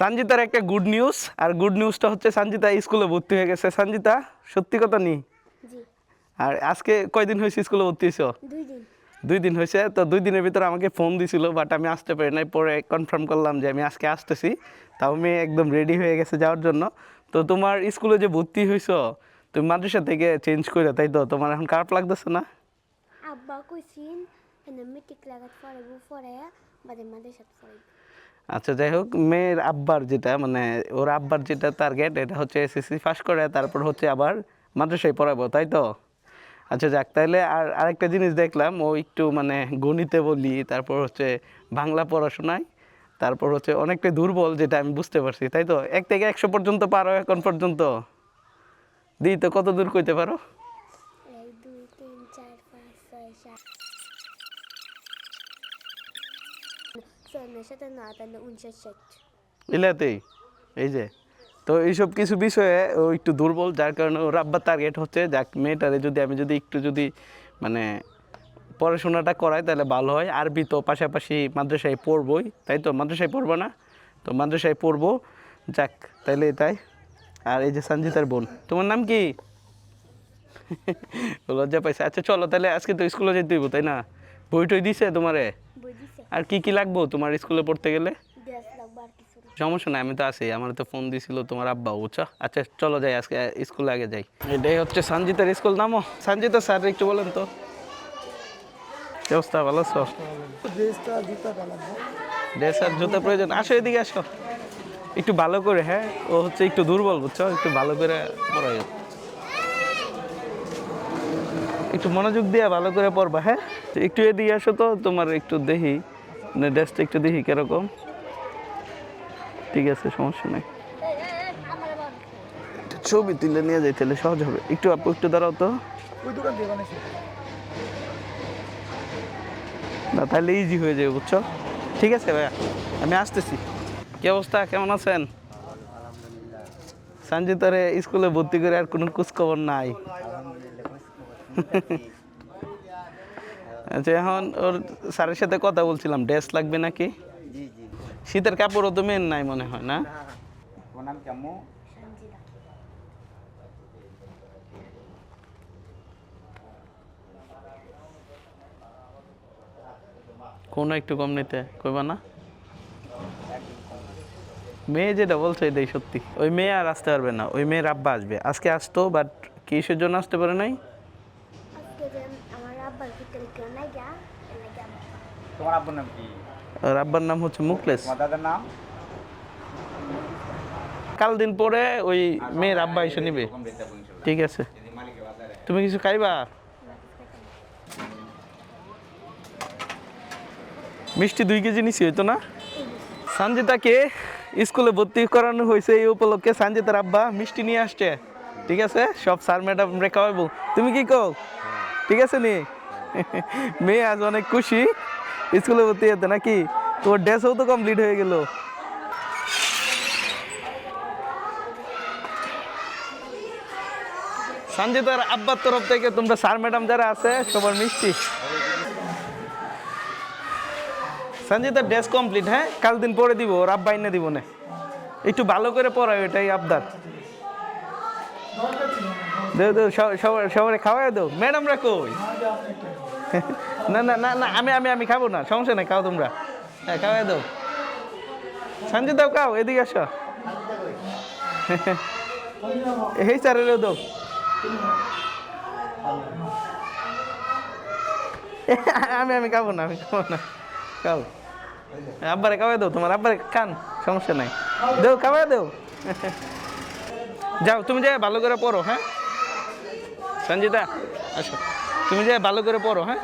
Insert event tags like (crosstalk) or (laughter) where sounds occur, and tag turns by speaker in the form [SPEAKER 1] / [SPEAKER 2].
[SPEAKER 1] সঞ্জিতার একটা good news আর good নিউজটা হচ্ছে সঞ্জিতা স্কুলে ভর্তি হয়ে গেছে। সঞ্জিতা সত্যি কথা নি? আর আজকে কয়দিন হয়েছে স্কুলে ভর্তি হয়েছো?
[SPEAKER 2] দুই দিন।
[SPEAKER 1] হয়েছে তো দুই দিনের ভিতরে আমাকে ফোন দিছিল বাট আমি আসতে পারি নাই। পরে কনফার্ম করলাম যে আমি আজকে আসতেছি। তাও মেয়ে একদম রেডি হয়ে গেছে যাওয়ার জন্য। তো তোমার স্কুলে যে ভর্তি হয়েছো তুমি মাদ্রাসা থেকে চেঞ্জ করে তাই তো? তোমার এখন খারাপ লাগতেছে না?
[SPEAKER 2] আব্বা কইছিন এনে মিটিক লাগাত পড়াবো পড়ে বাদে মাদের সাথে পড়াবো
[SPEAKER 1] আচ্ছা যাই হোক, মেয়ের আব্বার যেটা মানে ওর আব্বার যেটা টার্গেট এটা হচ্ছে এসএসসি পাস করে, তারপর হচ্ছে আবার মাদ্রাসায় পড়াবো, তাই তো? আচ্ছা যাক তাহলে আর আরেকটা জিনিস দেখলাম, ও একটু মানে গণিতে বলি, তারপর হচ্ছে বাংলা পড়াশোনায়, তারপর হচ্ছে অনেকটা দুর্বল, যেটা আমি বুঝতে পারছি, তাই তো? এক থেকে একশো পর্যন্ত পারো এখন পর্যন্ত? দিই তো, কত দূর কইতে পারো? এই যে। তো এইসব কিছু বিষয়ে ও একটু দুর্বল, যার কারণে টার্গেট হচ্ছে যাক মেয়েটারে যদি আমি যদি একটু যদি মানে পড়াশোনাটা করাই তাহলে ভালো হয়। আরবি তো পাশাপাশি মাদ্রাসায় পড়বই, তাই তো? মাদ্রাসায় পড়ব না? তো মাদ্রাসায় পড়ব। যাক, তাইলে তাই আর এই যে সঞ্জিতার বোন, তোমার নাম কি? (laughs) লজ্জা পাইছে। আচ্ছা চলো তাহলে আজকে তো স্কুলে যেতে হইব, তাই না? বই টই দিছে তোমারে? আর কি কি লাগবো তোমার স্কুলে পড়তে গেলে?
[SPEAKER 2] দেশ লাগবে আর কিছু না।
[SPEAKER 1] সমস্যা নাই আমি তো আছি। আমার তো ফোন দিছিল তোমার আব্বা বুঝছ? আচ্ছা চলো যাই আজকে স্কুল আগে যাই। এটাই হচ্ছে সঞ্জিতার স্কুল নামো সঞ্জিতা স্যার একটু বলেন তো। কি অবস্থা? ভালো আছো? ড্রেস আর জুতা প্রয়োজন। আসো এদিকে আসো। একটু ভালো করে হ্যাঁ? ও হচ্ছে একটু দুর্বল বুঝছ? একটু ভালো করে পড়াই একটু মনোযোগ দিয়ে ভালো করে পড়বা হ্যাঁ? একটু এদিকে আসো তো তোমার একটু দেখি। ড্রেসটা একটু দেখি কীরকম। ঠিক আছে সমস্যা নেই। ছবি তুলে নিয়ে যাই তাহলে সহজ হবে। একটু আপু একটু দাঁড়াও তো। না তাহলে ইজি হয়ে যাবে বুঝছ? ঠিক আছে ভাইয়া আমি আসতেছি। কি অবস্থা? কেমন আছেন? সঞ্জিতারে স্কুলে ভর্তি করে আর কোনো খোঁজ খবর নাই আচ্ছা এখন ওর স্যারের সাথে কথা বলছিলাম ড্রেস লাগবে নাকি? শীতের কাপড়ও তো মেন নাই মনে হয় না?
[SPEAKER 3] নাম কেমন?
[SPEAKER 2] সঞ্জিতা
[SPEAKER 1] কোনো একটু কম নিতে কইবা না? মেয়ে যেটা বলছে এটাই সত্যি। ওই মেয়ে আর আসতে পারবে না ওই মেয়ের আব্বা আসবে। আজকে আসতো বাট কিসের জন্য আসতে পারে নাই
[SPEAKER 2] আজকে যে আমার আব্বার ভিতরে কেউ নাই গা এর লাগে আব্বা
[SPEAKER 3] তোমার আব্বুর নাম কি?
[SPEAKER 1] আর আব্বার নাম হচ্ছে
[SPEAKER 3] তোমার দাদার নাম?
[SPEAKER 1] কাল দিন পরে ওই মেয়ের আব্বা এসে নিবে।
[SPEAKER 3] রেখে।
[SPEAKER 1] ঠিক আছে। তুমি কিছু খাইবা? মিষ্টি দুই কেজি নিছি হইতো না? সঞ্জিতাকে স্কুলে ভর্তি করানো হয়েছে এই উপলক্ষে সঞ্জিতার আব্বা মিষ্টি নিয়ে আসছে। ঠিক আছে? সব স্যার ম্যাডাম রে খাওয়াবো তুমি কি কও? ঠিক আছে নি? মেয়ে আজ অনেক খুশি। স্কুলে ভর্তি হতে নাকি? তোর ড্রেসও তো কমপ্লিট হয়ে গেল। সঞ্জিতার আব্বার তরফ থেকে তোমরা স্যার ম্যাডাম যারা আছে, সবার মিষ্টি। সঞ্জিতার ড্রেস কমপ্লিট হ্যাঁ? কাল দিন পরে দিব, ওর আব্বা এনে দিব না। একটু ভালো করে পড়ায় এটাই আবদার। দেও দেও সব- সবারে খাওয়াই দেও। ম্যাডামরা কই? না না না না, আমি আমি আমি খাব না, সমস্যা নাই, খাও তোমরা। হ্যাঁ খাওয়াই দাও। সঞ্জিতাও খাও, এদিকে আসো। এই স্যারেরও দাও। আমি আমি খাব না, আমি খাব না। খাও। আব্বারে খাওয়াই দাও, তোমার আব্বারে খান, সমস্যা নাই। দেও, খাওয়াই দেও। যাও, তুমি যাই ভালো করে পড়ো হ্যাঁ? সঞ্জিতা আসো তুমি যে ভালো করে পড়ো হ্যাঁ?